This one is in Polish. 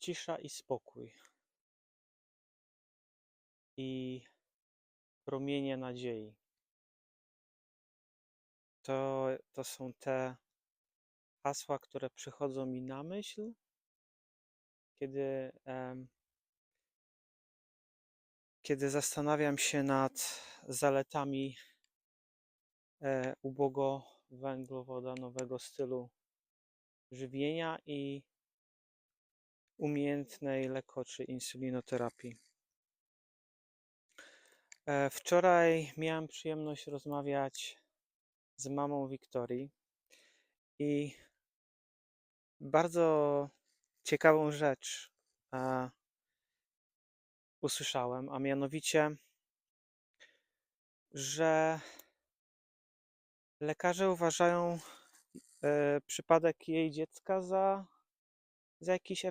cisza i spokój. I promienie nadziei. To, to są te hasła, które przychodzą mi na myśl, kiedy, kiedy zastanawiam się nad zaletami e, ubogowęglowodanowego stylu żywienia i umiejętnej leko czy insulinoterapii. E, Wczoraj miałem przyjemność rozmawiać z mamą Wiktorii i bardzo ciekawą rzecz e, usłyszałem, a mianowicie, że lekarze uważają e, przypadek jej dziecka za, za jakiś